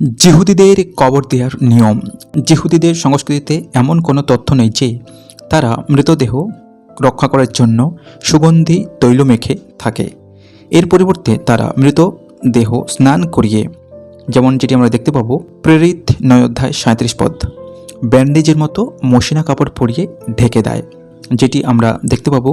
জিহুদিদের কবর দেওয়ার নিয়ম। জিহুদিদের সংস্কৃতিতে এমন কোনো তথ্য নেই যে তারা মৃতদেহ রক্ষা করার জন্য সুগন্ধি তৈল মেখে থাকে। এর পরিবর্তে তারা মৃতদেহ স্নান করিয়ে, যেমন যেটি আমরা দেখতে পাবো, প্রেরিত নয় অধ্যায় সাঁত্রিশ পদ, ব্যান্ডেজের মতো মসিনা কাপড় পরিয়ে ঢেকে দেয়, যেটি আমরা দেখতে পাবো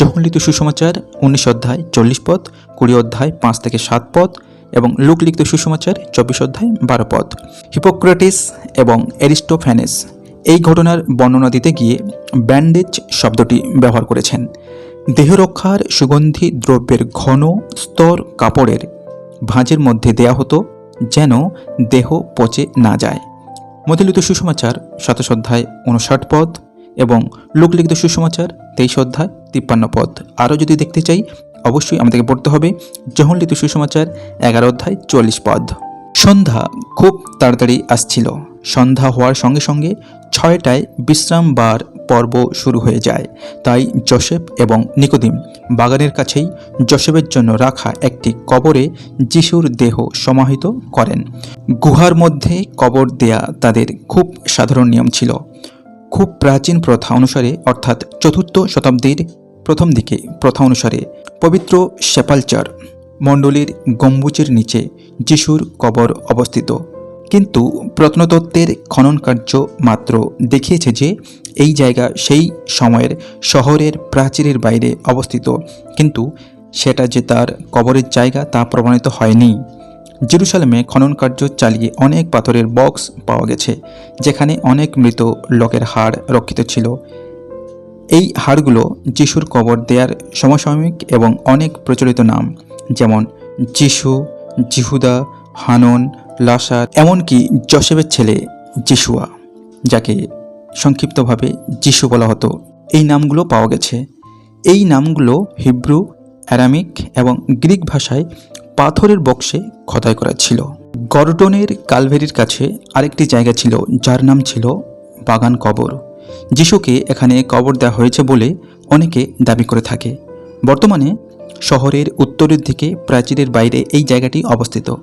জহলিত সুসমাচার উনিশ অধ্যায় চল্লিশ পদ, কুড়ি অধ্যায় পাঁচ থেকে সাত পদ এবং লুক লোকলিখিত সুসমাচার, চব্বিশ অধ্যায়, বারো পদ। হিপোক্রেটিস এবং এরিস্টোফ্যানেস এই ঘটনার বর্ণনা দিতে গিয়ে ব্যান্ডেজ শব্দটি ব্যবহার করেছেন। দেহরক্ষার সুগন্ধি দ্রব্যের ঘন স্তর কাপড়ের ভাঁজের মধ্যে দেয়া হতো যেন দেহ পচে না যায়। মতিলিত সুসমাচার, সাতাশ অধ্যায়, উনষাট পদ এবং লোকলিখিত সুসমাচার, তেইশ অধ্যায়, তিপ্পান্ন পদ। আরও যদি দেখতে চাই অবশ্যই আমাদেরকে পড়তে হবে জহনলিত সুসমাচার, এগারো অধ্যায়, চল্লিশ পদ। সন্ধ্যা খুব তাড়াতাড়ি আসছিল। সন্ধ্যা হওয়ার সঙ্গে সঙ্গে ছয়টায় বিশ্রাম বার পর্ব শুরু হয়ে যায়। তাই জোসেফ এবং নিকোদিম বাগানের কাছেই জোসেফের জন্য রাখা একটি কবরে যিশুর দেহ সমাহিত করেন। গুহার মধ্যে কবর দেয়া তাদের খুব সাধারণ নিয়ম ছিল। খুব প্রাচীন প্রথা অনুসারে, অর্থাৎ চতুর্থ শতাব্দীর প্রথম দিকে, প্রথা অনুসারে পবিত্র সেপালচার মণ্ডলীর গম্বুজের নিচে যিশুর কবর অবস্থিত। কিন্তু প্রত্নতত্ত্বের খনন কার্য মাত্র দেখিয়েছে যে এই জায়গা সেই সময়ের শহরের প্রাচীরের বাইরে অবস্থিত। কিন্তু সেটা যে তার কবরের জায়গা তা প্রমাণিত হয়নি। জেরুসালেমে খনন কার্য চালিয়ে অনেক পাথরের বক্স পাওয়া গেছে, যেখানে অনেক মৃত লোকের হাড় রক্ষিত ছিল। এই হাড়গুলো যিশুর কবর দেয়ার সমসাময়িক এবং অনেক প্রচলিত নাম, যেমন যিশু জিহুদা হানন, লাসার, এমনকি জসেফের ছেলে যিশুয়া, যাকে সংক্ষিপ্তভাবে যিশু বলা হতো। এই নামগুলো পাওয়া গেছে। এই নামগুলো হিব্রু, অ্যারামিক এবং গ্রিক ভাষায় পাথরের বক্সে খোদাই করা ছিল। গর্ডনের কালভেরির কাছে আরেকটি জায়গা ছিল, যার নাম ছিল বাগান কবর। যিশুকে এখানে কবর দেওয়া হয়েছে বলে অনেকে দাবি করে থাকে। বর্তমানে শহরের উত্তরের দিকে প্রাচীরের বাইরে এই জায়গাটি অবস্থিত।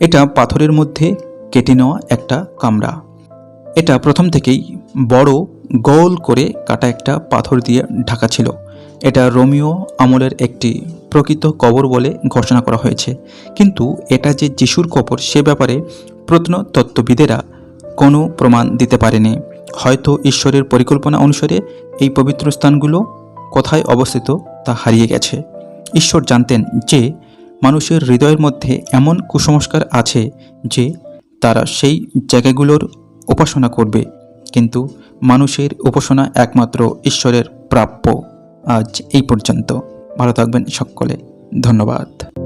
এটা পাথরের মধ্যে কেটে নেওয়া একটা কামরা। এটা প্রথম থেকেই বড় গোল করে কাটা একটা পাথর দিয়ে ঢাকা ছিল। এটা রোমিও আমলের একটি প্রকৃত কবর বলে ঘোষণা করা হয়েছে। কিন্তু এটা যে যিশুর কবর সে ব্যাপারে প্রত্নতত্ত্ববিদেরা কোনো প্রমাণ দিতে পারেনি। হয়তো ঈশ্বরের পরিকল্পনা অনুসারে এই পবিত্র স্থানগুলো কোথায় অবস্থিত তা হারিয়ে গেছে। ঈশ্বর জানতেন যে মানুষের হৃদয়ের মধ্যে এমন কুসংস্কার আছে যে তারা সেই জায়গাগুলোর উপাসনা করবে। কিন্তু মানুষের উপাসনা একমাত্র ঈশ্বরের প্রাপ্য। আজ এই পর্যন্ত। ভালো থাকবেন সকলে। ধন্যবাদ।